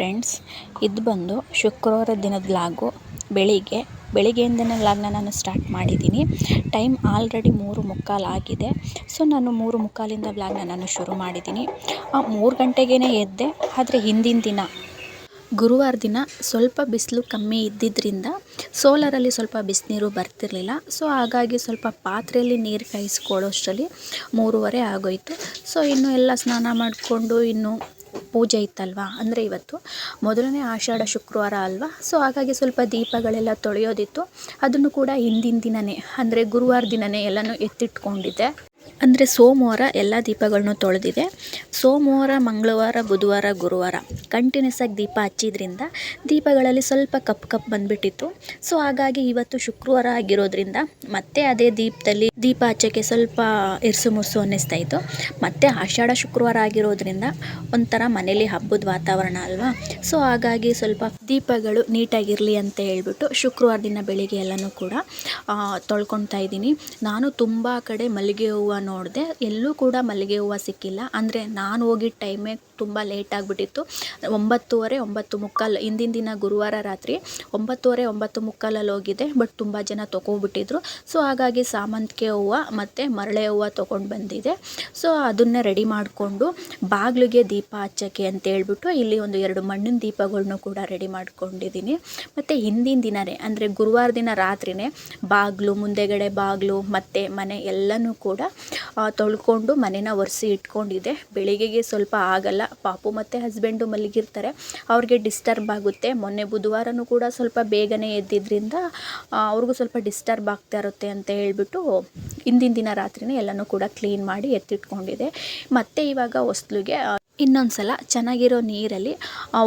Friends, ಇದು ಬಂದು ಶುಕ್ರವಾರ ದಿನದ ಲಾಗು ಬೆಳಿಗ್ಗೆ. ಬೆಳಿಗ್ಗೆಯಿಂದನೇ ವ್ಲಾಗ್ನ ನಾನು ಸ್ಟಾರ್ಟ್ ಮಾಡಿದ್ದೀನಿ. ಟೈಮ್ ಆಲ್ರೆಡಿ ಮೂರು ಮುಕ್ಕಾಲು ಆಗಿದೆ. ಸೊ ನಾನು ಮೂರು ಮುಕ್ಕಾಲಿಂದ ವ್ಲಾಗ್ನ ನಾನು ಶುರು ಮಾಡಿದ್ದೀನಿ. ಆ ಮೂರು ಗಂಟೆಗೇ ಎದ್ದೆ, ಆದರೆ ಹಿಂದಿನ ದಿನ. ಗುರುವಾರ ದಿನ ಸ್ವಲ್ಪ ಬಿಸಿಲು ಕಮ್ಮಿ ಇದ್ದಿದ್ದರಿಂದ ಸೋಲಾರಲ್ಲಿ ಸ್ವಲ್ಪ ಬಿಸಿನೀರು ಬರ್ತಿರಲಿಲ್ಲ. ಸೊ ಹಾಗಾಗಿ ಸ್ವಲ್ಪ ಪಾತ್ರೆಯಲ್ಲಿ ನೀರು ಕಾಯಿಸ್ಕೊಳ್ಳೋಷ್ಟರಲ್ಲಿ ಮೂರುವರೆ ಆಗೋಯಿತು. ಸೊ ಇನ್ನು ಎಲ್ಲ ಸ್ನಾನ ಮಾಡಿಕೊಂಡು ಇನ್ನು ಪೂಜೆ ಇತ್ತಲ್ವಾ? ಅಂದರೆ ಇವತ್ತು ಮೊದಲನೇ ಆಷಾಢ ಶುಕ್ರವಾರ ಅಲ್ವಾ? ಸೊ ಹಾಗಾಗಿ ಸ್ವಲ್ಪ ದೀಪಗಳೆಲ್ಲ ತೊಳೆಯೋದಿತ್ತು. ಅದನ್ನು ಕೂಡ ಹಿಂದಿನ ದಿನವೇ ಅಂದರೆ ಗುರುವಾರ ದಿನವೇ ಎಲ್ಲನೂ ಎತ್ತಿಟ್ಕೊಂಡಿದ್ದೆ. ಅಂದರೆ ಸೋಮವಾರ ಎಲ್ಲ ದೀಪಗಳನ್ನು ತೊಳೆದಿದೆ. ಸೋಮವಾರ, ಮಂಗಳವಾರ, ಬುಧವಾರ, ಗುರುವಾರ ಕಂಟಿನ್ಯೂಸ್ ಆಗಿ ದೀಪ ಹಚ್ಚಿದ್ರಿಂದ ದೀಪಗಳಲ್ಲಿ ಸ್ವಲ್ಪ ಕಪ್ಪು ಕಪ್ಪು ಬಂದುಬಿಟ್ಟಿತ್ತು. ಸೊ ಹಾಗಾಗಿ ಇವತ್ತು ಶುಕ್ರವಾರ ಆಗಿರೋದ್ರಿಂದ ಮತ್ತೆ ಅದೇ ದೀಪದಲ್ಲಿ ದೀಪ ಹಚ್ಚೋಕ್ಕೆ ಸ್ವಲ್ಪ ಇರ್ಸು ಮುಸು ಅನ್ನಿಸ್ತಾ ಇತ್ತು. ಮತ್ತು ಆಷಾಢ ಶುಕ್ರವಾರ ಆಗಿರೋದ್ರಿಂದ ಒಂಥರ ಮನೇಲಿ ಹಬ್ಬದ ವಾತಾವರಣ ಅಲ್ವಾ? ಸೊ ಹಾಗಾಗಿ ಸ್ವಲ್ಪ ದೀಪಗಳು ನೀಟಾಗಿರಲಿ ಅಂತ ಹೇಳ್ಬಿಟ್ಟು ಶುಕ್ರವಾರ ದಿನ ಬೆಳಿಗ್ಗೆ ಎಲ್ಲನೂ ಕೂಡ ತೊಳ್ಕೊತಾ ಇದ್ದೀನಿ. ನಾನು ತುಂಬ ಕಡೆ ಮಲ್ಲಿಗೆ ಹೂವು ನೋಡಿದೆ, ಎಲ್ಲೂ ಕೂಡ ಮಲ್ಲಿಗೆ ಹೂವು ಸಿಕ್ಕಿಲ್ಲ. ಅಂದರೆ ನಾನು ಹೋಗಿದ್ದ ಟೈಮೇ ತುಂಬ ಲೇಟ್ ಆಗಿಬಿಟ್ಟಿತ್ತು. ಒಂಬತ್ತುವರೆ ಒಂಬತ್ತು ಮುಕ್ಕಾಲು ಹಿಂದಿನ ದಿನ ಗುರುವಾರ ರಾತ್ರಿ ಒಂಬತ್ತುವರೆ ಒಂಬತ್ತು ಮುಕ್ಕಾಲಲ್ಲಿ ಹೋಗಿದ್ದೆ ಬಟ್ ತುಂಬ ಜನ ತೊಗೊಬಿಟ್ಟಿದ್ರು ಸೊ ಹಾಗಾಗಿ ಸಾಮಂತಿಗೆ ಹೂವು ಮತ್ತು ಮರಳೆ ಹೂವು ತೊಗೊಂಡು ಬಂದಿದೆ. ಸೊ ಅದನ್ನು ರೆಡಿ ಮಾಡಿಕೊಂಡು ಬಾಗಿಲಿಗೆ ದೀಪ ಹಚ್ಚೋಕ್ಕೆ ಅಂತ ಹೇಳ್ಬಿಟ್ಟು ಇಲ್ಲಿ ಒಂದು ಎರಡು ಮಣ್ಣಿನ ದೀಪಗಳನ್ನು ಕೂಡ ರೆಡಿ ಮಾಡ್ಕೊಂಡಿದ್ದೀನಿ. ಮತ್ತು ಹಿಂದಿನ ದಿನವೇ ಅಂದರೆ ಗುರುವಾರ ದಿನ ರಾತ್ರಿಯೇ ಬಾಗಿಲು, ಮುಂದೆಗಡೆ ಬಾಗಿಲು, ಮತ್ತು ಮನೆ ಎಲ್ಲನೂ ಕೂಡ ತೊಳ್ಕೊಂಡು ಮನೇನ ಒರೆಸಿ ಇಟ್ಕೊಂಡಿದ್ದೆ. ಬೆಳಿಗ್ಗೆಗೆ ಸ್ವಲ್ಪ ಆಗಲ್ಲ. ಪಾಪು ಮತ್ತು ಹಸ್ಬೆಂಡು ಮಲಗಿರ್ತಾರೆ. ಅವ್ರಿಗೆ ಡಿಸ್ಟರ್ಬ್ ಆಗುತ್ತೆ. ಮೊನ್ನೆ ಬುಧವಾರನೂ ಕೂಡ ಸ್ವಲ್ಪ ಬೇಗನೆ ಎದ್ದಿದ್ದರಿಂದ ಅವ್ರಿಗೂ ಸ್ವಲ್ಪ ಡಿಸ್ಟರ್ಬ್ ಆಗ್ತಾ ಇರುತ್ತೆ ಅಂತ ಹೇಳ್ಬಿಟ್ಟು ಹಿಂದಿನ ದಿನ ರಾತ್ರಿನೇ ಎಲ್ಲನೂ ಕೂಡ ಕ್ಲೀನ್ ಮಾಡಿ ಎತ್ತಿಟ್ಕೊಂಡಿದ್ದೆ ಮತ್ತು ಇವಾಗ ಹೊಸ್ಲಿಗೆ ಇನ್ನೊಂದು ಸಲ ಚೆನ್ನಾಗಿರೋ ನೀರಲ್ಲಿ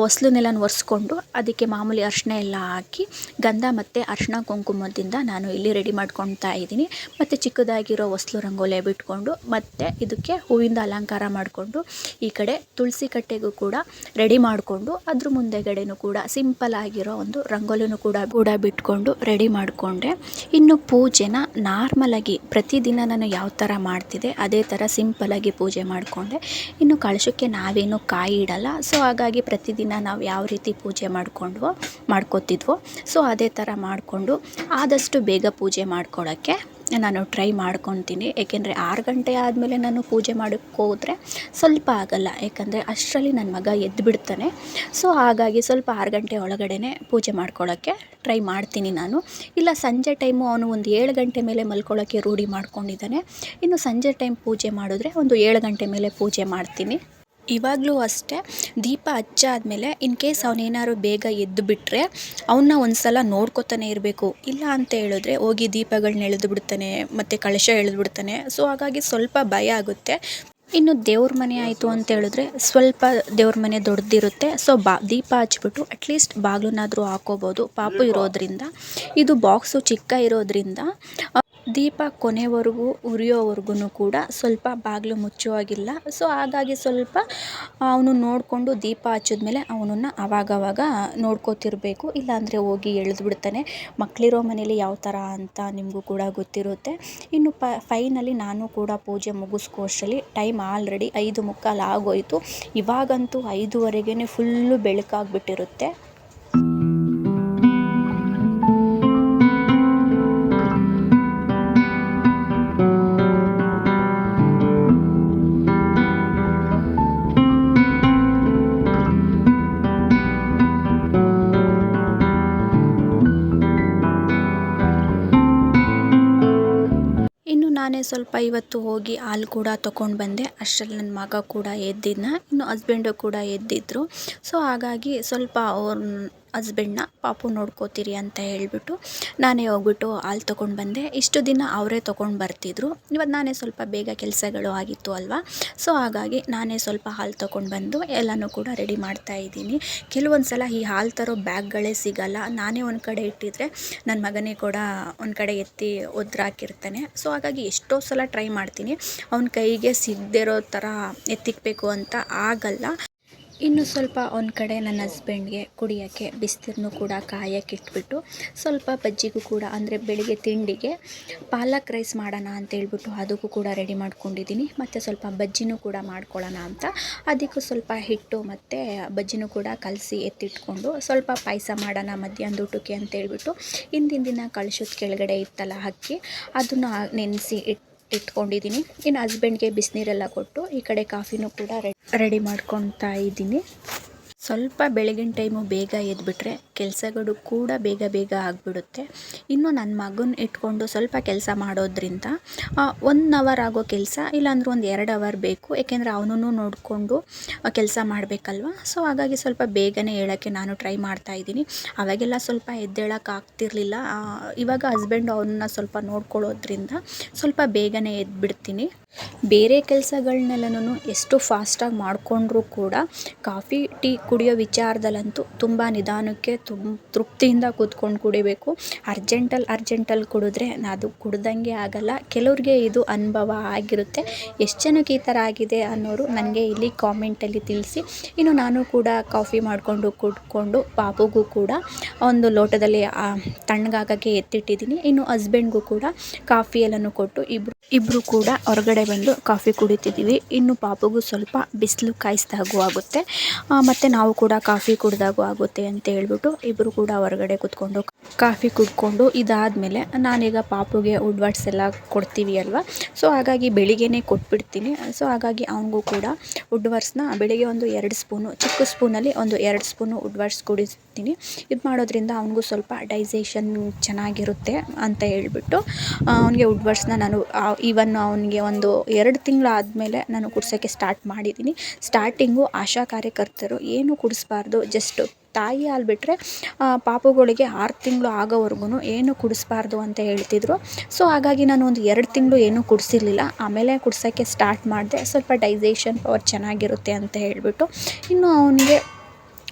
ಹೊಸ್ಲನ್ನೆಲ್ಲ ಒರೆಸ್ಕೊಂಡು ಅದಕ್ಕೆ ಮಾಮೂಲಿ ಅರಿಶಿನ ಎಲ್ಲ ಹಾಕಿ, ಗಂಧ ಮತ್ತು ಅರಿಶಿನ ಕುಂಕುಮದಿಂದ ನಾನು ಇಲ್ಲಿ ರೆಡಿ ಮಾಡ್ಕೊತಾ ಇದ್ದೀನಿ. ಮತ್ತು ಚಿಕ್ಕದಾಗಿರೋ ಹೊಸ್ಲು ರಂಗೋಲಿ ಬಿಟ್ಕೊಂಡು ಮತ್ತು ಇದಕ್ಕೆ ಹೂವಿಂದ ಅಲಂಕಾರ ಮಾಡಿಕೊಂಡು ಈ ಕಡೆ ತುಳಸಿ ಕಟ್ಟೆಗೂ ಕೂಡ ರೆಡಿ ಮಾಡಿಕೊಂಡು ಅದ್ರ ಮುಂದೆಗಡೆನೂ ಕೂಡ ಸಿಂಪಲ್ ಆಗಿರೋ ಒಂದು ರಂಗೋಲಿನೂ ಕೂಡ ಕೂಡ ಬಿಟ್ಕೊಂಡು ರೆಡಿ ಮಾಡಿಕೊಂಡೆ ಇನ್ನು ಪೂಜೆನ ನಾರ್ಮಲಾಗಿ ಪ್ರತಿದಿನ ನಾನು ಯಾವ ಥರ ಮಾಡ್ತಿದ್ದೆ ಅದೇ ಥರ ಸಿಂಪಲಾಗಿ ಪೂಜೆ ಮಾಡಿಕೊಂಡೆ. ಇನ್ನು ಕಳಶಕ್ಕೆ ನಾವೇನು ಕಾಯಿ ಇಡಲ್ಲ ಸೊ ಹಾಗಾಗಿ ಪ್ರತಿದಿನ ನಾವು ಯಾವ ರೀತಿ ಪೂಜೆ ಮಾಡಿಕೊಂಡ್ವೋ, ಮಾಡ್ಕೋತಿದ್ವೋ ಸೊ ಅದೇ ಥರ ಮಾಡಿಕೊಂಡು ಆದಷ್ಟು ಬೇಗ ಪೂಜೆ ಮಾಡ್ಕೊಳ್ಳೋಕ್ಕೆ ನಾನು ಟ್ರೈ ಮಾಡ್ಕೊತೀನಿ. ಏಕೆಂದರೆ ಆರು ಗಂಟೆ ಆದಮೇಲೆ ನಾನು ಪೂಜೆ ಮಾಡೋಕ್ಕೆ ಹೋದರೆ ಸ್ವಲ್ಪ ಆಗೋಲ್ಲ. ಏಕೆಂದರೆ ಅಷ್ಟರಲ್ಲಿ ನನ್ನ ಮಗ ಎದ್ದು ಬಿಡ್ತಾನೆ ಸೊ ಹಾಗಾಗಿ ಸ್ವಲ್ಪ ಆರು ಗಂಟೆ ಒಳಗಡೆ ಪೂಜೆ ಮಾಡ್ಕೊಳ್ಳೋಕ್ಕೆ ಟ್ರೈ ಮಾಡ್ತೀನಿ ನಾನು. ಇಲ್ಲ, ಸಂಜೆ ಟೈಮು ಅವನು ಒಂದು ಏಳು ಗಂಟೆ ಮೇಲೆ ಮಲ್ಕೊಳ್ಳೋಕ್ಕೆ ರೂಢಿ ಮಾಡ್ಕೊಂಡಿದ್ದಾನೆ. ಇನ್ನು ಸಂಜೆ ಟೈಮ್ ಪೂಜೆ ಮಾಡಿದ್ರೆ ಒಂದು ಏಳು ಗಂಟೆ ಮೇಲೆ ಪೂಜೆ ಮಾಡ್ತೀನಿ. ಇವಾಗಲೂ ಅಷ್ಟೇ ದೀಪ ಹಚ್ಚಾದ್ಮೇಲೆ ಇನ್ ಕೇಸ್ ಅವನೇನಾದ್ರು ಬೇಗ ಎದ್ದು ಬಿಟ್ಟರೆ ಅವನ್ನ ಒಂದು ಸಲ ನೋಡ್ಕೊತಾನೆ ಇರಬೇಕು. ಇಲ್ಲ ಅಂತ ಹೇಳಿದ್ರೆ ಹೋಗಿ ದೀಪಗಳನ್ನ ಎಳೆದು ಬಿಡ್ತಾನೆ ಮತ್ತು ಕಳಶ ಎಳೆದು ಬಿಡ್ತಾನೆ. ಸೊ ಹಾಗಾಗಿ ಸ್ವಲ್ಪ ಭಯ ಆಗುತ್ತೆ. ಇನ್ನು ದೇವ್ರ ಮನೆ ಆಯಿತು ಅಂತ ಹೇಳಿದ್ರೆ ಸ್ವಲ್ಪ ದೇವ್ರ ಮನೆ ದೊಡ್ಡದಿರುತ್ತೆ ಸೊ ಬಾ ದೀಪ ಹಚ್ಬಿಟ್ಟು ಅಟ್ಲೀಸ್ಟ್ ಬಾಗ್ಲನ್ನಾದರೂ ಹಾಕೋಬೋದು. ಪಾಪು ಇರೋದರಿಂದ. ಇದು ಬಾಕ್ಸು ಚಿಕ್ಕ ಇರೋದರಿಂದ. ದೀಪ ಕೊನೆವರೆಗೂ ಉರಿಯೋವರ್ಗೂ ಕೂಡ ಸ್ವಲ್ಪ ಬಾಗಿಲು ಮುಚ್ಚುವಾಗಿಲ್ಲ. ಸೊ ಹಾಗಾಗಿ ಸ್ವಲ್ಪ ಅವನು ನೋಡಿಕೊಂಡು ದೀಪ ಹಚ್ಚಿದ್ಮೇಲೆ ಅವನನ್ನು ಆವಾಗವಾಗ ನೋಡ್ಕೋತಿರಬೇಕು. ಇಲ್ಲಾಂದರೆ ಹೋಗಿ ಎಳೆದು ಬಿಡ್ತಾನೆ ಮಕ್ಕಳಿರೋ ಮನೇಲಿ ಯಾವ ಥರ ಅಂತ ನಿಮಗೂ ಕೂಡ ಗೊತ್ತಿರುತ್ತೆ. ಇನ್ನು ಪ ಫೈನಲಿ ನಾನು ಕೂಡ ಪೂಜೆ ಮುಗಿಸ್ಕೋ ಅಷ್ಟರಲ್ಲಿ ಟೈಮ್ ಆಲ್ರೆಡಿ ಐದು ಮುಕ್ಕಾಲು ಆಗೋಯಿತು. ಇವಾಗಂತೂ ಐದುವರೆಗೇ ಫುಲ್ಲು ಬೆಳಕಾಗ್ಬಿಟ್ಟಿರುತ್ತೆ. ಸ್ವಲ್ಪ ಇವತ್ತು ಹೋಗಿ ಹಾಲು ಕೂಡ ತೊಗೊಂಡು ಬಂದೆ. ಅಷ್ಟರಲ್ಲಿ ನನ್ನ ಮಗ ಕೂಡ ಎದ್ದಿದ್ದ ಇನ್ನು ಹಸ್ಬೆಂಡು ಕೂಡ ಎದ್ದಿದ್ದರು ಸೊ ಹಾಗಾಗಿ ಸ್ವಲ್ಪ ಅವ್ರ ಹಸ್ಬೆಂಡ್ನ ಪಾಪು ನೋಡ್ಕೋತೀರಿ ಅಂತ ಹೇಳಿಬಿಟ್ಟು ನಾನೇ ಹೋಗ್ಬಿಟ್ಟು ಹಾಲು ತೊಗೊಂಡು ಬಂದೆ. ಇಷ್ಟು ದಿನ ಅವರೇ ತೊಗೊಂಡು ಬರ್ತಿದ್ರು. ಇವತ್ತು ನಾನೇ ಸ್ವಲ್ಪ ಬೇಗ ಕೆಲಸಗಳು ಆಗಿತ್ತು ಅಲ್ವಾ? ಸೊ ಹಾಗಾಗಿ ನಾನೇ ಸ್ವಲ್ಪ ಹಾಲು ತೊಗೊಂಡು ಬಂದು ಎಲ್ಲನೂ ಕೂಡ ರೆಡಿ ಮಾಡ್ತಾ ಇದ್ದೀನಿ. ಕೆಲವೊಂದು ಸಲ ಈ ಹಾಲು ತರೋ ಬ್ಯಾಗ್ಗಳೇ ಸಿಗಲ್ಲ. ನಾನೇ ಒಂದು ಕಡೆ ಇಟ್ಟಿದ್ರೆ ನನ್ನ ಮಗನೇ ಕೂಡ ಒಂದು ಕಡೆ ಎತ್ತಿ ಒದ್ರಾಕಿರ್ತಾನೆ. ಸೊ ಹಾಗಾಗಿ ಎಷ್ಟೋ ಸಲ ಟ್ರೈ ಮಾಡ್ತೀನಿ. ಅವನ ಕೈಗೆ ಸಿಗದಿರೋ ಥರ ಎತ್ತಿಕ್ಬೇಕು ಅಂತ ಆಗಲ್ಲ. ಇನ್ನು ಸ್ವಲ್ಪ ಒಂದು ಕಡೆ ನನ್ನ ಹಸ್ಬೆಂಡ್ಗೆ ಕುಡಿಯೋಕ್ಕೆ ಬಿಸಿನೀರನ್ನು ಕೂಡ ಕಾಯಕ್ಕೆ ಇಟ್ಬಿಟ್ಟು ಸ್ವಲ್ಪ ಬಜ್ಜಿಗೂ ಕೂಡ ಅಂದರೆ ಬೆಳಿಗ್ಗೆ ತಿಂಡಿಗೆ ಪಾಲಕ್ ರೈಸ್ ಮಾಡೋಣ ಅಂತೇಳ್ಬಿಟ್ಟು ಅದಕ್ಕೂ ಕೂಡ ರೆಡಿ ಮಾಡ್ಕೊಂಡಿದ್ದೀನಿ. ಮತ್ತು ಸ್ವಲ್ಪ ಬಜ್ಜಿನೂ ಕೂಡ ಮಾಡ್ಕೊಳ್ಳೋಣ ಅಂತ. ಅದಕ್ಕೂ ಸ್ವಲ್ಪ ಹಿಟ್ಟು ಮತ್ತು ಬಜ್ಜಿನೂ ಕೂಡ ಕಲಸಿ ಎತ್ತಿಟ್ಕೊಂಡು ಸ್ವಲ್ಪ ಪಾಯಸ ಮಾಡೋಣ ಮಧ್ಯಾಹ್ನದ ಊಟಕ್ಕೆ ಅಂತೇಳ್ಬಿಟ್ಟು ಹಿಂದಿನ ದಿನ ಕಳಿಸೋದು ಕೆಳಗಡೆ ಇತ್ತಲ್ಲ ಅಕ್ಕಿ, ಅದನ್ನು ನೆನೆಸಿ ಇಟ್ಟು ಇಟ್ಕೊಂಡಿದ್ದೀನಿ. ಇನ್ನು ಹಸ್ಬೆಂಡ್ಗೆ ಬಿಸಿನೀರೆಲ್ಲ ಕೊಟ್ಟು ಈ ಕಡೆ ಕಾಫಿನೂ ಕೂಡ ರೆಡಿ ಮಾಡ್ಕೊತಾ ಇದ್ದೀನಿ. ಸ್ವಲ್ಪ ಬೆಳಗಿನ ಟೈಮು ಬೇಗ ಎದ್ಬಿಟ್ರೆ ಕೆಲಸಗಳು ಕೂಡ ಬೇಗ ಬೇಗ ಆಗಿಬಿಡುತ್ತೆ. ಇನ್ನು ನನ್ನ ಮಗನ ಇಟ್ಕೊಂಡು ಸ್ವಲ್ಪ ಕೆಲಸ ಮಾಡೋದ್ರಿಂದ ಒನ್ ಅವರ್ ಆಗೋ ಕೆಲಸ ಇಲ್ಲಾಂದ್ರೆ ಒಂದು ಎರಡು ಅವರ್ ಬೇಕು. ಏಕೆಂದರೆ ಅವನನ್ನು ನೋಡಿಕೊಂಡು ಕೆಲಸ ಮಾಡಬೇಕಲ್ವ? ಸೊ ಹಾಗಾಗಿ ಸ್ವಲ್ಪ ಬೇಗನೆ ಹೇಳೋಕ್ಕೆ ನಾನು ಟ್ರೈ ಮಾಡ್ತಾ ಇದ್ದೀನಿ. ಅವಾಗೆಲ್ಲ ಸ್ವಲ್ಪ ಎದ್ದೇಳಕ್ಕೆ ಆಗ್ತಿರ್ಲಿಲ್ಲ. ಇವಾಗ ಹಸ್ಬೆಂಡ್ ಅವನ್ನ ಸ್ವಲ್ಪ ನೋಡ್ಕೊಳ್ಳೋದ್ರಿಂದ ಸ್ವಲ್ಪ ಬೇಗನೆ ಎದ್ಬಿಡ್ತೀನಿ. ಬೇರೆ ಕೆಲಸಗಳನ್ನೆಲ್ಲನೂ ಎಷ್ಟು ಫಾಸ್ಟಾಗಿ ಮಾಡಿಕೊಂಡ್ರೂ ಕೂಡ, ಕಾಫಿ, ಟೀ ಕುಡಿಯೋ ವಿಚಾರದಲ್ಲಂತೂ ತುಂಬ ನಿಧಾನಕ್ಕೆ ತುಂಬ ತೃಪ್ತಿಯಿಂದ ಕೂತ್ಕೊಂಡು ಕುಡಿಬೇಕು. ಅರ್ಜೆಂಟಲ್ಲಿ ಅರ್ಜೆಂಟಲ್ಲಿ ಕುಡಿದ್ರೆ ಅದು ಕುಡ್ದಂಗೆ ಆಗೋಲ್ಲ. ಕೆಲವ್ರಿಗೆ ಇದು ಅನುಭವ ಆಗಿರುತ್ತೆ. ಎಷ್ಟು ಜನಕ್ಕೆ ಈ ಥರ ಆಗಿದೆ ಅನ್ನೋರು ನನಗೆ ಇಲ್ಲಿ ಕಾಮೆಂಟಲ್ಲಿ ತಿಳಿಸಿ. ಇನ್ನು ನಾನು ಕೂಡ ಕಾಫಿ ಮಾಡಿಕೊಂಡು ಕುಡ್ಕೊಂಡು ಪಾಪುಗೂ ಕೂಡ ಒಂದು ಲೋಟದಲ್ಲಿ ತಣ್ಣಗಾಗೋಕ್ಕೆ ಎತ್ತಿಟ್ಟಿದ್ದೀನಿ. ಇನ್ನು ಹಸ್ಬೆಂಡ್ಗೂ ಕೂಡ ಕಾಫಿ ಎಲ್ಲನೂ ಕೊಟ್ಟು ಇಬ್ಬರು ಇಬ್ಬರು ಕೂಡ ಹೊರಗಡೆ ಬಂದು ಕಾಫಿ ಕುಡಿತಿದ್ದೀವಿ. ಇನ್ನು ಪಾಪುಗೂ ಸ್ವಲ್ಪ ಬಿಸಿಲು ಕಾಯಿಸ್ದಾಗೂ ಆಗುತ್ತೆ. ಮತ್ತು ನಾವು ಕೂಡ ಕಾಫಿ ಕುಡ್ದಾಗೂ ಆಗುತ್ತೆ ಅಂತ ಹೇಳ್ಬಿಟ್ಟು ಇಬ್ಬರು ಕೂಡ ಹೊರಗಡೆ ಕೂತ್ಕೊಂಡು ಕಾಫಿ ಕುಡ್ಕೊಂಡು ಇದಾದಮೇಲೆ ನಾನೀಗ ಪಾಪುಗೆ ಉಡ್ವಾಟ್ಸ್ ಎಲ್ಲ ಕೊಡ್ತೀವಿ ಅಲ್ವಾ? ಸೊ ಹಾಗಾಗಿ ಬೆಳಿಗ್ಗೆನೇ ಕೊಟ್ಬಿಡ್ತೀನಿ. ಸೊ ಹಾಗಾಗಿ ಅವನಿಗೂ ಕೂಡ ಉಡ್ವರ್ಸ್ನ ಬೆಳಿಗ್ಗೆ ಒಂದು ಎರಡು ಸ್ಪೂನು ಚಿಕ್ಕ ಸ್ಪೂನಲ್ಲಿ ಒಂದು ಎರಡು ಸ್ಪೂನು ಉಡ್ವರ್ಸ್ ಕುಡಿಸ್ತೀನಿ. ಇದು ಮಾಡೋದ್ರಿಂದ ಅವನಿಗೂ ಸ್ವಲ್ಪ ಡೈಜೇಷನ್ ಚೆನ್ನಾಗಿರುತ್ತೆ ಅಂತ ಹೇಳ್ಬಿಟ್ಟು ಅವನಿಗೆ ಉಡ್ವರ್ಡ್ಸ್ನ ನಾನು ಈವನ್ ಅವನಿಗೆ ಒಂದು ಎರಡು ತಿಂಗಳಾದಮೇಲೆ ನಾನು ಕುಡ್ಸೋಕ್ಕೆ ಸ್ಟಾರ್ಟ್ ಮಾಡಿದ್ದೀನಿ. ಸ್ಟಾರ್ಟಿಂಗು ಆಶಾ ಕಾರ್ಯಕರ್ತರು ಏನು ಕುಡಿಸ್ಬಾರ್ದು ಜಸ್ಟ್ ತಾಯಿ ಹಾಲು ಬಿಟ್ಟರೆ ಪಾಪುಗಳಿಗೆ ಆರು ತಿಂಗಳು ಆಗೋವರೆಗೂ ಏನು ಕುಡಿಸ್ಬಾರ್ದು ಅಂತ ಹೇಳ್ತಿದ್ರು. ಸೊ, ಹಾಗಾಗಿ ನಾನು ಒಂದು ಎರಡು ತಿಂಗಳು ಏನೂ ಕುಡಿಸಿರ್ಲಿಲ್ಲ. ಆಮೇಲೆ ಕುಡ್ಸೋಕ್ಕೆ ಸ್ಟಾರ್ಟ್ ಮಾಡಿದೆ. ಸ್ವಲ್ಪ ಡೈಜೇಷನ್ ಪವರ್ ಚೆನ್ನಾಗಿರುತ್ತೆ ಅಂತ ಹೇಳಿಬಿಟ್ಟು. ಇನ್ನು ಅವನಿಗೆ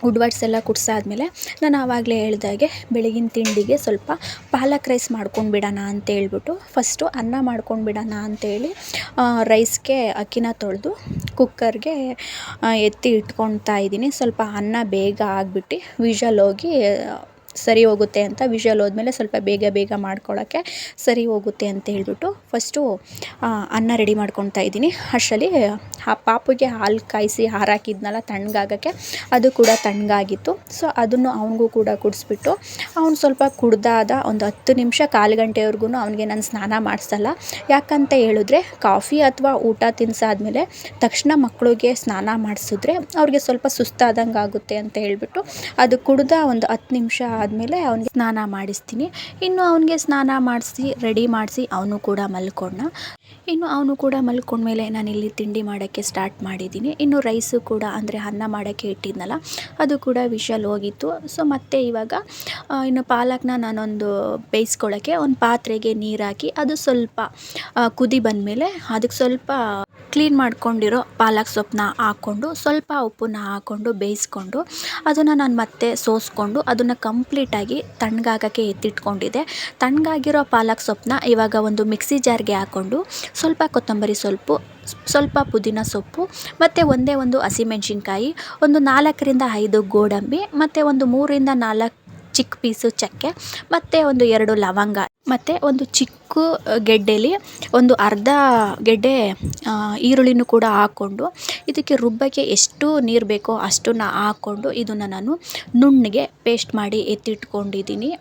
ಉಡ್ವಾಡ್ಸ್ ಎಲ್ಲ ಕುಡ್ಸಾದ್ಮೇಲೆ ನಾನು ಆವಾಗಲೇ ಹೇಳ್ದಾಗೆ ಬೆಳಗಿನ ತಿಂಡಿಗೆ ಸ್ವಲ್ಪ ಪಾಲಕ್ ರೈಸ್ ಮಾಡ್ಕೊಂಡು ಬಿಡೋಣ ಅಂತ ಹೇಳ್ಬಿಟ್ಟು, ಫಸ್ಟು ಅನ್ನ ಮಾಡ್ಕೊಂಡು ಬಿಡೋಣ ಅಂತೇಳಿ ರೈಸ್ಗೆ ಅಕ್ಕಿನ ತೊಳೆದು ಕುಕ್ಕರ್ಗೆ ಎತ್ತಿ ಇಟ್ಕೊಳ್ತಾ ಇದ್ದೀನಿ. ಸ್ವಲ್ಪ ಅನ್ನ ಬೇಗ ಆಗಿಬಿಟ್ಟು ವಿಷಲ್ ಹೋಗಿ ಸರಿ ಹೋಗುತ್ತೆ ಅಂತ ವಿಷಲ್ ಹೋದ್ಮೇಲೆ ಸ್ವಲ್ಪ ಬೇಗ ಬೇಗ ಮಾಡ್ಕೊಳ್ಳೋಕ್ಕೆ ಸರಿ ಹೋಗುತ್ತೆ ಅಂತ ಹೇಳಿಬಿಟ್ಟು ಫಸ್ಟು ಅನ್ನ ರೆಡಿ ಮಾಡ್ಕೊತಾ ಇದ್ದೀನಿ. ಅಷ್ಟರಲ್ಲಿ, ಆ ಪಾಪುಗೆ ಹಾಲು ಕಾಯಿಸಿ ಹಾರಾಕಿದ್ನಲ್ಲ ತಣ್ಣಗಾಗೋಕ್ಕೆ, ಅದು ಕೂಡ ತಣ್ಣಗಾಗಿತ್ತು. ಸೊ ಅದನ್ನು ಅವನಿಗೂ ಕೂಡ ಕುಡಿಸ್ಬಿಟ್ಟು, ಅವ್ನು ಸ್ವಲ್ಪ ಕುಡ್ದಾದ ಒಂದು ಹತ್ತು ನಿಮಿಷ ಕಾಲು ಗಂಟೆವರೆಗೂ ಅವನಿಗೆ ನಾನು ಸ್ನಾನ ಮಾಡಿಸಲ್ಲ. ಯಾಕಂತ ಹೇಳಿದ್ರೆ, ಕಾಫಿ ಅಥವಾ ಊಟ ತಿನ್ಸಾದ್ಮೇಲೆ ತಕ್ಷಣ ಮಕ್ಕಳಿಗೆ ಸ್ನಾನ ಮಾಡಿಸಿದ್ರೆ ಅವ್ರಿಗೆ ಸ್ವಲ್ಪ ಸುಸ್ತಾದಂಗೆ ಆಗುತ್ತೆ ಅಂತ ಹೇಳಿಬಿಟ್ಟು, ಅದು ಕುಡ್ದ ಒಂದು ಹತ್ತು ನಿಮಿಷ ಆದಮೇಲೆ ಅವ್ನಿಗೆ ಸ್ನಾನ ಮಾಡಿಸ್ತೀನಿ. ಇನ್ನು ಅವನಿಗೆ ಸ್ನಾನ ಮಾಡಿಸಿ ರೆಡಿ ಮಾಡಿಸಿ ಅವನು ಕೂಡ ಮಲ್ಕೊಂಡ. ಇನ್ನು ಅವನು ಕೂಡ ಮಲ್ಕೊಂಡ್ಮೇಲೆ ನಾನಿಲ್ಲಿ ತಿಂಡಿ ಮಾಡೋಕ್ಕೆ ಸ್ಟಾರ್ಟ್ ಮಾಡಿದ್ದೀನಿ. ಇನ್ನು ರೈಸು ಕೂಡ ಅಂದರೆ ಅನ್ನ ಮಾಡೋಕ್ಕೆ ಇಟ್ಟಿದ್ನಲ್ಲ, ಅದು ಕೂಡ ವಿಷಲ್ ಹೋಗಿತ್ತು. ಸೊ ಮತ್ತೆ ಇವಾಗ ಇನ್ನು ಪಾಲಕ್ನ ನಾನೊಂದು ಬೇಯಿಸ್ಕೊಳ್ಳೋಕ್ಕೆ ಒಂದು ಪಾತ್ರೆಗೆ ನೀರು ಹಾಕಿ ಅದು ಸ್ವಲ್ಪ ಕುದಿ ಬಂದಮೇಲೆ ಅದಕ್ಕೆ ಸ್ವಲ್ಪ ಕ್ಲೀನ್ ಮಾಡ್ಕೊಂಡಿರೋ ಪಾಲಕ್ ಸೊಪ್ಪನ್ನ ಹಾಕ್ಕೊಂಡು, ಸ್ವಲ್ಪ ಉಪ್ಪನ್ನ ಹಾಕ್ಕೊಂಡು ಬೇಯಿಸ್ಕೊಂಡು, ಅದನ್ನು ನಾನು ಮತ್ತೆ ಸೋಸ್ಕೊಂಡು ಅದನ್ನು ಕಂಪ್ಲೀಟಾಗಿ ತಣ್ಣಗಾಗೋಕ್ಕೆ ಎತ್ತಿಟ್ಕೊಂಡಿದ್ದೆ. ತಣ್ಣಗಾಗಿರೋ ಪಾಲಕ್ ಸೊಪ್ಪನ್ನ ಇವಾಗ ಒಂದು ಮಿಕ್ಸಿ ಜಾರ್ಗೆ ಹಾಕ್ಕೊಂಡು ಸ್ವಲ್ಪ ಕೊತ್ತಂಬರಿ ಸ್ವಲ್ಪ ಸ್ವಲ್ಪ ಪುದೀನ ಸೊಪ್ಪು, ಮತ್ತು ಒಂದೇ ಒಂದು ಹಸಿಮೆಣ್ಸಿನ್ಕಾಯಿ, ಒಂದು ನಾಲ್ಕರಿಂದ ಐದು ಗೋಡಂಬಿ, ಮತ್ತು ಒಂದು ಮೂರಿಂದ ನಾಲ್ಕು ಚಿಕ್ಕ ಪೀಸು ಚಕ್ಕೆ, ಮತ್ತು ಒಂದು ಎರಡು ಲವಂಗ, ಮತ್ತು ಒಂದು ಚಿಕ್ಕ ಗೆಡ್ಡೆಲಿ ಒಂದು ಅರ್ಧ ಗೆಡ್ಡೆ ಈರುಳ್ಳಿನೂ ಕೂಡ ಹಾಕ್ಕೊಂಡು ಇದಕ್ಕೆ ರುಬ್ಬಕ್ಕೆ ಎಷ್ಟು ನೀರು ಬೇಕೋ ಅಷ್ಟನ್ನು ಹಾಕ್ಕೊಂಡು ಇದನ್ನು ನಾನು ನುಣ್ಣಗೆ ಪೇಸ್ಟ್ ಮಾಡಿ ಎತ್ತಿಟ್ಕೊಂಡಿದ್ದೀನಿ.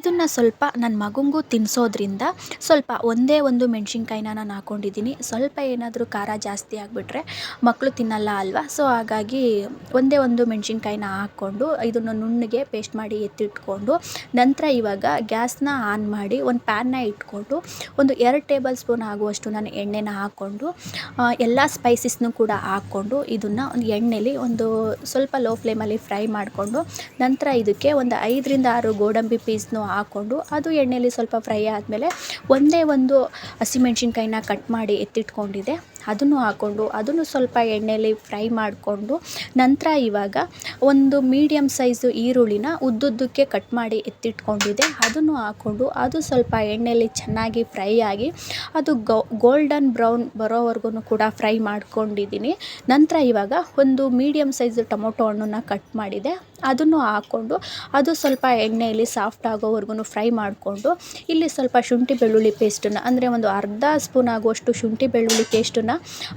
ಇದನ್ನು ಸ್ವಲ್ಪ ನನ್ನ ಮಗನಿಗೂ ತಿನ್ನಿಸೋದ್ರಿಂದ ಸ್ವಲ್ಪ ಒಂದೇ ಒಂದು ಮೆಣ್ಸಿನ್ಕಾಯಿನ ನಾನು ಹಾಕ್ಕೊಂಡಿದ್ದೀನಿ ಸ್ವಲ್ಪ ಏನಾದರೂ ಖಾರ ಜಾಸ್ತಿ ಆಗಿಬಿಟ್ರೆ ಮಕ್ಕಳು ತಿನ್ನಲ್ಲ ಅಲ್ವಾ? ಸೊ ಹಾಗಾಗಿ ಒಂದೇ ಒಂದು ಮೆಣ್ಸಿನ್ಕಾಯಿನ ಹಾಕ್ಕೊಂಡು ಇದನ್ನು ನುಣ್ಣಗೆ ಪೇಸ್ಟ್ ಮಾಡಿ ಎತ್ತಿಟ್ಕೊಂಡು ನಂತರ ಇವಾಗ ಗ್ಯಾಸ್ನ ಆನ್ ಮಾಡಿ ಒಂದು ಪ್ಯಾನ್ನ ಇಟ್ಕೊಂಡು ಒಂದು ಎರಡು ಟೇಬಲ್ ಸ್ಪೂನ್ ಆಗುವಷ್ಟು ನಾನು ಎಣ್ಣೆನ ಹಾಕ್ಕೊಂಡು ಎಲ್ಲ ಸ್ಪೈಸಸ್ನೂ ಕೂಡ ಹಾಕ್ಕೊಂಡು ಇದನ್ನು ಒಂದು ಎಣ್ಣೆಲಿ ಒಂದು ಸ್ವಲ್ಪ ಲೋ ಫ್ಲೇಮಲ್ಲಿ ಫ್ರೈ ಮಾಡಿಕೊಂಡು ನಂತರ ಇದಕ್ಕೆ ಒಂದು ಐದರಿಂದ ಆರು ಗೋಡಂಬಿ ಪೀಸ್ನು ಹಾಕ್ಕೊಂಡು ಅದು ಎಣ್ಣೆಯಲ್ಲಿ ಸ್ವಲ್ಪ ಫ್ರೈ ಆದಮೇಲೆ ಒಂದೇ ಒಂದು ಹಸಿಮೆಣ್ಸಿನ್ಕಾಯಿನ ಕಟ್ ಮಾಡಿ ಎತ್ತಿಟ್ಕೊಂಡಿದ್ದೆ. ಅದನ್ನು ಹಾಕ್ಕೊಂಡು ಅದನ್ನು ಸ್ವಲ್ಪ ಎಣ್ಣೆಯಲ್ಲಿ ಫ್ರೈ ಮಾಡಿಕೊಂಡು ನಂತರ ಇವಾಗ ಒಂದು ಮೀಡಿಯಮ್ ಸೈಜು ಈರುಳ್ಳಿನ ಉದ್ದುದ್ದಕ್ಕೆ ಕಟ್ ಮಾಡಿ ಎತ್ತಿಟ್ಕೊಂಡಿದ್ದೆ ಅದನ್ನು ಹಾಕ್ಕೊಂಡು ಅದು ಸ್ವಲ್ಪ ಎಣ್ಣೆಯಲ್ಲಿ ಚೆನ್ನಾಗಿ ಫ್ರೈ ಆಗಿ ಅದು ಗೋಲ್ಡನ್ ಬ್ರೌನ್ ಬರೋವರೆಗೂ ಕೂಡ ಫ್ರೈ ಮಾಡ್ಕೊಂಡಿದ್ದೀನಿ. ನಂತರ ಇವಾಗ ಒಂದು ಮೀಡಿಯಮ್ ಸೈಜು ಟೊಮೊಟೊ ಹಣ್ಣನ್ನು ಕಟ್ ಮಾಡಿದೆ. ಅದನ್ನು ಹಾಕ್ಕೊಂಡು ಅದು ಸ್ವಲ್ಪ ಎಣ್ಣೆಯಲ್ಲಿ ಸಾಫ್ಟ್ ಆಗೋವರೆಗೂ ಫ್ರೈ ಮಾಡಿಕೊಂಡು, ಇಲ್ಲಿ ಸ್ವಲ್ಪ ಶುಂಠಿ ಬೆಳ್ಳುಳ್ಳಿ ಪೇಸ್ಟನ್ನು, ಅಂದರೆ ಒಂದು ಅರ್ಧ ಸ್ಪೂನ್ ಆಗುವಷ್ಟು ಶುಂಠಿ ಬೆಳ್ಳುಳ್ಳಿ ಪೇಸ್ಟನ್ನು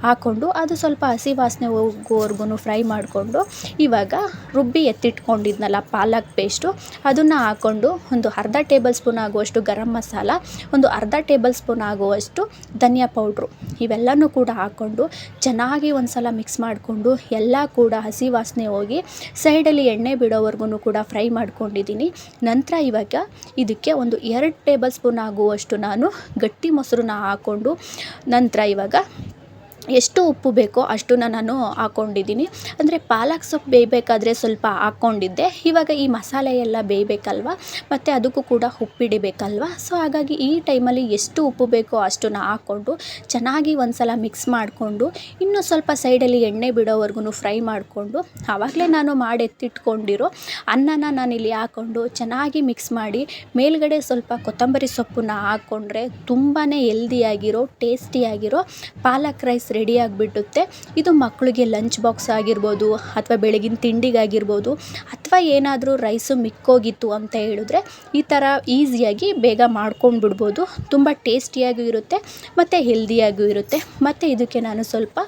ಹಾಕ್ಕೊಂಡು ಅದು ಸ್ವಲ್ಪ ಹಸಿ ವಾಸನೆ ಹೋಗೋವರೆಗೂ ಫ್ರೈ ಮಾಡಿಕೊಂಡು ಇವಾಗ ರುಬ್ಬಿ ಎತ್ತಿಟ್ಕೊಂಡಿದ್ನಲ್ಲ ಪಾಲಕ್ ಪೇಸ್ಟು, ಅದನ್ನು ಹಾಕ್ಕೊಂಡು ಒಂದು ಅರ್ಧ ಟೇಬಲ್ ಸ್ಪೂನ್ ಆಗುವಷ್ಟು ಗರಂ ಮಸಾಲ, ಒಂದು ಅರ್ಧ ಟೇಬಲ್ ಸ್ಪೂನ್ ಆಗುವಷ್ಟು ಧನಿಯಾ ಪೌಡ್ರು ಇವೆಲ್ಲನೂ ಕೂಡ ಹಾಕ್ಕೊಂಡು ಚೆನ್ನಾಗಿ ಒಂದು ಸಲ ಮಿಕ್ಸ್ ಮಾಡಿಕೊಂಡು ಎಲ್ಲ ಕೂಡ ಹಸಿ ವಾಸನೆ ಹೋಗಿ ಸೈಡಲ್ಲಿ ಎಣ್ಣೆ ಬಿಡೋವರೆಗೂ ಕೂಡ ಫ್ರೈ ಮಾಡ್ಕೊಂಡಿದ್ದೀನಿ. ನಂತರ ಇವಾಗ ಇದಕ್ಕೆ ಒಂದು ಎರಡು ಟೇಬಲ್ ಸ್ಪೂನ್ ಆಗುವಷ್ಟು ನಾನು ಗಟ್ಟಿ ಮೊಸರನ್ನ ಹಾಕ್ಕೊಂಡು ನಂತರ ಇವಾಗ ಎಷ್ಟು ಉಪ್ಪು ಬೇಕೋ ಅಷ್ಟನ್ನ ನಾನು ಹಾಕ್ಕೊಂಡಿದ್ದೀನಿ. ಅಂದರೆ ಪಾಲಕ್ ಸೊಪ್ಪು ಬೇಯಬೇಕಾದ್ರೆ ಸ್ವಲ್ಪ ಹಾಕ್ಕೊಂಡಿದ್ದೆ. ಇವಾಗ ಈ ಮಸಾಲೆ ಎಲ್ಲ ಬೇಯಬೇಕಲ್ವ? ಮತ್ತು ಅದಕ್ಕೂ ಕೂಡ ಉಪ್ಪಿಡಿಬೇಕಲ್ವ ಸೊ ಹಾಗಾಗಿ ಈ ಟೈಮಲ್ಲಿ ಎಷ್ಟು ಉಪ್ಪು ಬೇಕೋ ಅಷ್ಟನ್ನ ಹಾಕ್ಕೊಂಡು ಚೆನ್ನಾಗಿ ಒಂದು ಸಲ ಮಿಕ್ಸ್ ಮಾಡಿಕೊಂಡು, ಇನ್ನೂ ಸ್ವಲ್ಪ ಸೈಡಲ್ಲಿ ಎಣ್ಣೆ ಬಿಡೋವರೆಗೂ ಫ್ರೈ ಮಾಡಿಕೊಂಡು, ಆವಾಗಲೇ ನಾನು ಮಾಡಿ ಎತ್ತಿಟ್ಕೊಂಡಿರೋ ಅನ್ನನ ನಾನಿಲ್ಲಿ ಹಾಕ್ಕೊಂಡು ಚೆನ್ನಾಗಿ ಮಿಕ್ಸ್ ಮಾಡಿ, ಮೇಲ್ಗಡೆ ಸ್ವಲ್ಪ ಕೊತ್ತಂಬರಿ ಸೊಪ್ಪನ್ನ ಹಾಕ್ಕೊಂಡ್ರೆ ತುಂಬಾ ಹೆಲ್ದಿಯಾಗಿರೋ ಟೇಸ್ಟಿಯಾಗಿರೋ ಪಾಲಕ್ ರೈಸ್ ರೆಡಿ ಆಗಿಬಿಡುತ್ತೆ ಇದು ಮಕ್ಕಳಿಗೆ ಲಂಚ್ ಬಾಕ್ಸ್ ಆಗಿರ್ಬೋದು ಅಥವಾ ಬೆಳಗಿನ ತಿಂಡಿಗಾಗಿರ್ಬೋದು ಅಥವಾ ಏನಾದರೂ ರೈಸು ಮಿಕ್ಕೋಗಿತ್ತು ಅಂತ ಹೇಳಿದ್ರೆ ಈ ಥರ ಈಸಿಯಾಗಿ ಬೇಗ ಮಾಡ್ಕೊಂಡು ಬಿಡ್ಬೋದು ತುಂಬ ಟೇಸ್ಟಿಯಾಗೂ ಇರುತ್ತೆ, ಮತ್ತು ಹೆಲ್ದಿಯಾಗೂ ಇರುತ್ತೆ. ಮತ್ತು ಇದಕ್ಕೆ ನಾನು ಸ್ವಲ್ಪ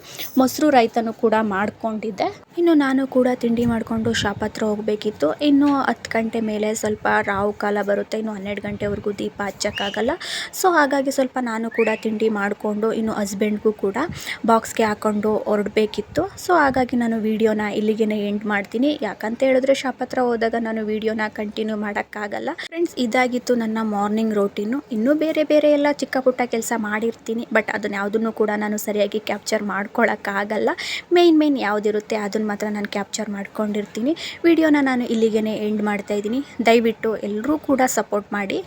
ಮೊಸರು ರೈತನು ಕೂಡ ಮಾಡಿಕೊಂಡಿದ್ದೆ. ಇನ್ನು ನಾನು ಕೂಡ ತಿಂಡಿ ಮಾಡಿಕೊಂಡು ಶಾಪ್ ಹತ್ರ ಹೋಗಬೇಕಿತ್ತು. ಇನ್ನು ಹತ್ತು ಗಂಟೆ ಮೇಲೆ ಸ್ವಲ್ಪ ರಾವು ಕಾಲ ಬರುತ್ತೆ. ಇನ್ನು ಹನ್ನೆರಡು ಗಂಟೆವರೆಗೂ ದೀಪ ಹಚ್ಚೋಕ್ಕಾಗಲ್ಲ. ಸೊ ಹಾಗಾಗಿ ಸ್ವಲ್ಪ ನಾನು ಕೂಡ ತಿಂಡಿ ಮಾಡಿಕೊಂಡು ಇನ್ನು ಹಸ್ಬೆಂಡ್ಗೂ ಕೂಡ ಬಾಕ್ಸ್ಗೆ ಹಾಕ್ಕೊಂಡು ಹೊರಡಬೇಕಿತ್ತು. ಸೊ ಹಾಗಾಗಿ ನಾನು ವೀಡಿಯೋನ ಇಲ್ಲಿಗೆ ಎಂಡ್ ಮಾಡ್ತೀನಿ. ಯಾಕಂತ ಹೇಳಿದ್ರೆ ಶಾಪ್ ಹತ್ರ ಹೋದಾಗ ನಾನು ವೀಡಿಯೋನ ಕಂಟಿನ್ಯೂ ಮಾಡೋಕ್ಕಾಗಲ್ಲ. ಫ್ರೆಂಡ್ಸ್ ಇದಾಗಿತ್ತು ನನ್ನ ಮಾರ್ನಿಂಗ್ ರೋಟೀನು ಇನ್ನೂ ಬೇರೆ ಬೇರೆ ಎಲ್ಲ ಚಿಕ್ಕ ಪುಟ್ಟ ಕೆಲಸ ಮಾಡಿರ್ತೀನಿ. ಬಟ್ ಅದನ್ನ ಯಾವುದನ್ನು ಕೂಡ ನಾನು ಸರಿಯಾಗಿ ಕ್ಯಾಪ್ಚರ್ ಮಾಡ್ಕೊಳ್ಳೋಕ್ಕಾಗಲ್ಲ ಮೇಯ್ನ್ ಮೇಯ್ನ್ ಯಾವುದಿರುತ್ತೆ ಅದನ್ನು ಮಾತ್ರ ನಾನು ಕ್ಯಾಪ್ಚರ್ ಮಾಡ್ಕೊಂಡಿರ್ತೀನಿ. ವಿಡಿಯೋನ ನಾನು ಇಲ್ಲಿಗೆ ಎಂಡ್ ಮಾಡ್ತಾ ಇದ್ದೀನಿ. ದಯವಿಟ್ಟು ಎಲ್ಲರೂ ಕೂಡ ಸಪೋರ್ಟ್ ಮಾಡಿ.